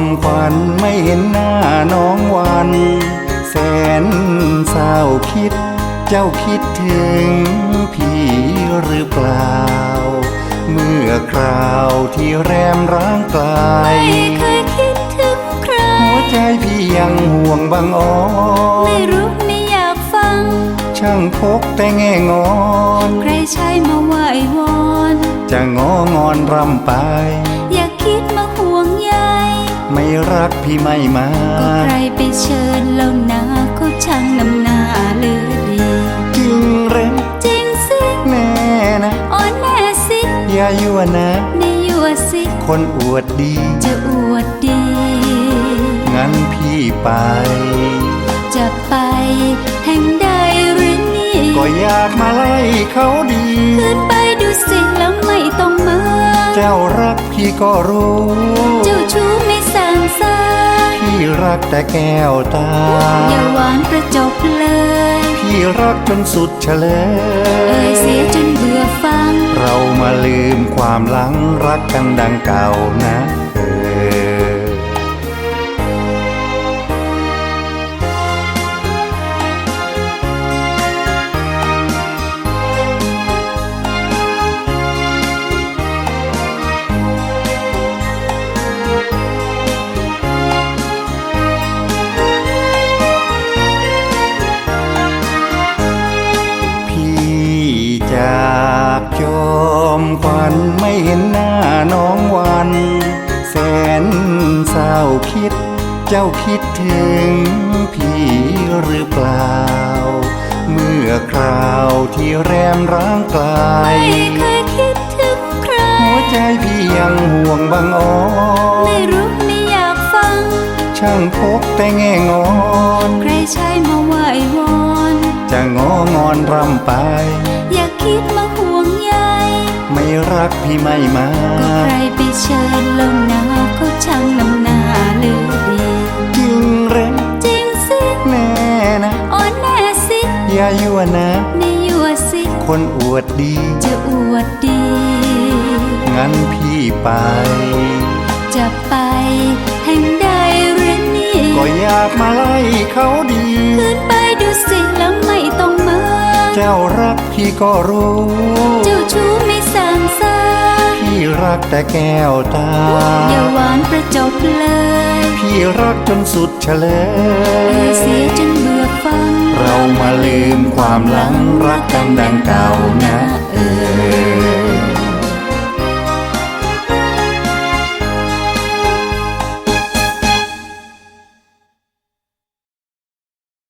มขวัญไม่เห็นหน้าน้องวัน แสนเศร้าคิด เจ้าคิดถึงพี่หรือเปล่า เมื่อคราวที่แรมร้างไกลไม่เคยคิดถึงใคร หัวใจพี่ยังห่วงบางอ้อไม่รู้ไม่อยากฟัง ช่างพกแต่แง่งอน ใครใช้มาไหว้วอน จะงองอนรำไปอย่าคิ รักพี่ไม่มาก็ใครไปเชิญแล้วนะก็ช่างนำหน้าเลือดีจริงหรือจริงสิแน่นะอ่อนแน่สิอย่ายั่วนะในยั่วสิ คนอวดดี จะอวดดี งั้นพี่ไป จะไปแห่งใดหรือนี่ ก็อยากมาไล่เขาดีขึ้นไปดูสิแล้วไม่ต้องมา เจ้ารักพี่ก็รู้ เจ้าชู้ไม่สั่งสา พี่รักแต่แก้วตา อย่าหวานประจบเลย พี่รักจนสุดเฉลเอ่ยยเสียจนเบื่อฟัง เรามาลืมความหลังรักกันดังเก่านะ มขวัญไม่เห็นหน้าน้องวัน แสนเศร้าคิด เจ้าคิดถึงพี่หรือเปล่า เมื่อคราวที่แรมร้างไกลไม่เคยคิดถึงใคร หัวใจพี่ยังห่วงบางอ้อไม่รู้ไม่อยากฟัง ช่างพกแต่แง่งอน ใครใช้มาไหว้วอน จะงองอนรำไป อย่าคิดมาห่วงใยไม่ รักพี่ไม่มาก็ใครไปเชิญแล้วนะก็ช่างนำหน้าเลือดีจริงหรือจริงสิแน่นะอ่อนแน่สิอย่ายั่วนะในยั่วสิ คนอวดดี จะอวดดี งั้นพี่ไป จะไปแห่งใดหรือนี่ก็อยากมาไล่เขาดีขึ้นไปดูสิแล้วไม่ต้องมาเจ้ารักพี่ก็รู้ แต่แก้วตา อย่าหวานประจบเลย พี่รักจนสุดเฉลเอ่ยยเสียจนเบื่อฟัง เรามาลืมความหลังรักกันดังเก่านะเออ